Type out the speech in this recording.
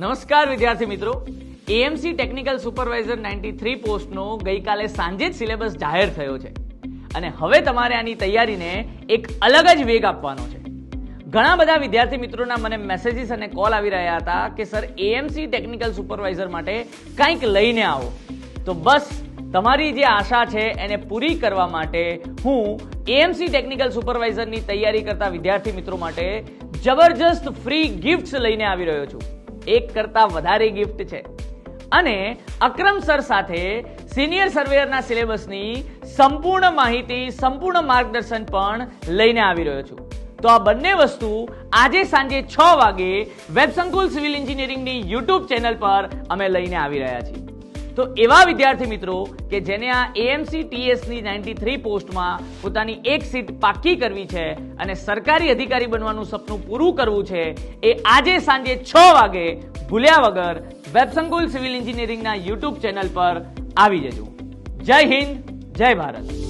નમસ્કાર વિદ્યાર્થી મિત્રો. AMC technical supervisor ninety three પોસ્ટનો ગઈકાલે સાંજે જ સિલેબસ જાહેર થયો છે. અને હવે તમારે આની તૈયારીને એક અલગ જ વેગ આપવાનો છે. ઘણા બધા વિદ્યાર્થી મિત્રોના મને મેસેજીસ અને કોલ આવી રહ્યા હતા કે સર એએમસી ટેકનિકલ સુપરવાઇઝર માટે કંઈક લઈને આવો. તો બસ, તમારી જે આશા છે એને પૂરી કરવા માટે હું એએમસી ટેકનિકલ સુપરવાઇઝરની તૈયારી કરતા વિદ્યાર્થી મિત્રો માટે જબરજસ્ત ફ્રી ગિફ્ટ્સ લઈને આવી રહ્યો છું. એક કરતા વધારે ગિફ્ટ છે. અને અક્રમ સર સાથે સિનિયર સર્વેયરના સિલેબસની સંપૂર્ણ માહિતી, સંપૂર્ણ માર્ગદર્શન પણ લઈને આવી રહ્યો છું. તો આ બંને વસ્તુ આજે સાંજે છ વાગે વેબસંકુલ સિવિલ એન્જિનિયરિંગની યુટ્યુબ ચેનલ પર અમે લઈને આવી રહ્યા છીએ. તો એવા વિદ્યાર્થી મિત્રો કે જેને આ એએમસી ટીએસની નાઇન્ટી થ્રી પોસ્ટમાં પોતાની એક સીટ પાક્કી કરવી છે અને સરકારી અધિકારી બનવાનું સપનું પૂરું કરવું છે, એ આજે સાંજે છ વાગે ભૂલ્યા વગર વેબસંકુલ સિવિલ એન્જિનિયરિંગના યુટ્યુબ ચેનલ પર આવી જજો. જય હિન્દ, જય ભારત.